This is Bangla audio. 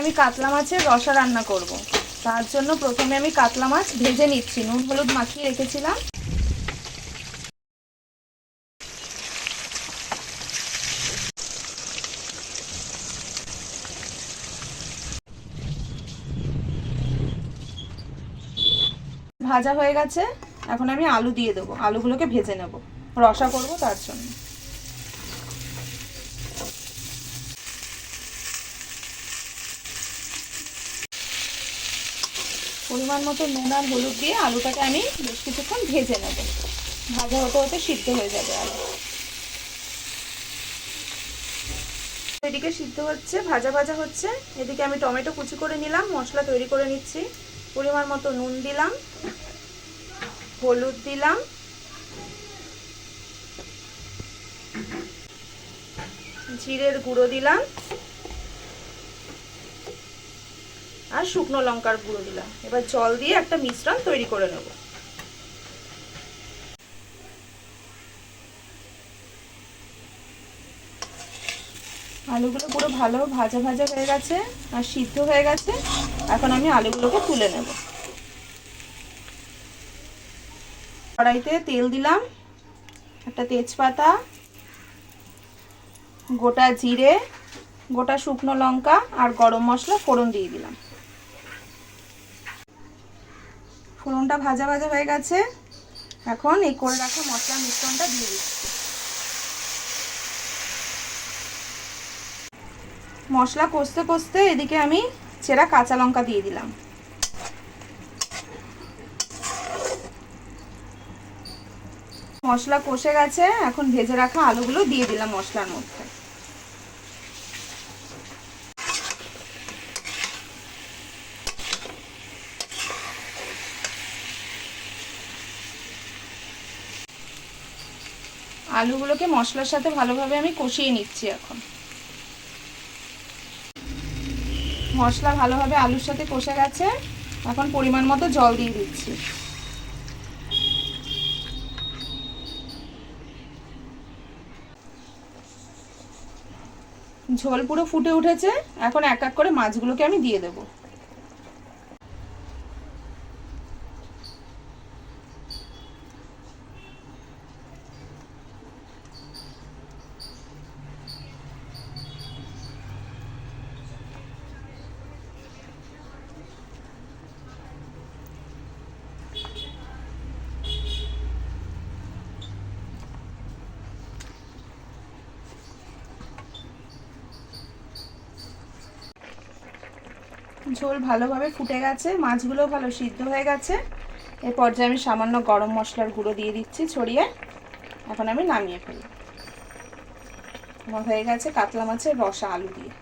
আমি কাতলা মাছের রসা রান্না করব। তার জন্য প্রথমে আমি কাতলা মাছ ভেজে নিচ্ছি। নুন, হলুদ মাখিয়ে রেখেছিলাম। ভাজা হয়ে গেছে। এখন আমি আলু দিয়ে দেবো। আলুগুলোকে ভেজে নেব। রসা করব তার জন্য। পরিমাণ মতো নুন আর হলুদ দিয়ে আলুটাকে আমি বেশ কিছুক্ষণ ভেজে নেব। ভাজা হতে হতে সিদ্ধ হয়ে যাবে আলু। এদিকে সিদ্ধ হচ্ছে, ভাজা ভাজা হচ্ছে। এদিকে আমি টমেটো কুচি করে নিলাম, মশলা তৈরি করে নিচ্ছি। পরিমাণ মতো নুন দিলাম, হলুদ দিলাম। জিরের গুঁড়ো দিলাম। আর শুকনো লঙ্কার গুঁড়ো দিলাম। এবার জল দিয়ে একটা মিশ্রণ তৈরি করে নেব। আলুগুলো পুরো ভালো ভাজা ভাজা হয়ে গেছে আর সিদ্ধ হয়ে গেছে। এখন আমি আলুগুলোকে তুলে নেব। কড়াইতে তেল দিলাম, একটা তেজপাতা, গোটা জিরে, গোটা শুকনো লঙ্কা আর গরম মশলা ফোড়ন দিয়ে দিলাম। ফোড়নটা ভাজা ভাজা হয়ে গেছে। এখন এই করে রাখা মশলা মিশ্রণটা দিয়ে দিচ্ছি। মশলা কষতে কষতে এদিকে আমি চেরা কাঁচা লঙ্কা দিয়ে দিলাম। মশলা কষে গেছে, এখন ভেজে রাখা আলুগুলো দিয়ে দিলাম মশলার মধ্যে। আলুগুলোকে মশলার সাথে ভালোভাবে আমি কষিয়ে নিচ্ছি এখন। মশলা ভালোভাবে আলুর সাথে কষে গেছে। এখন পরিমাণ মতো জল দিয়ে দিচ্ছি। ঝোল পুরো ফুটে উঠেছে। এখন এক এক করে মাছগুলোকে আমি দিয়ে দেবো। ঝোল ভালোভাবে ফুটে গেছে মাছগুলো ভালো সিদ্ধ হয়ে গেছে। এর পর্যায়ে আমি সামান্য গরম মশলার গুঁড়ো দিয়ে দিচ্ছি ছড়িয়ে, এখন আমি নামিয়ে ফেলি আমার হয়ে গেছে কাতলা মাছের রসা আলু দিয়ে।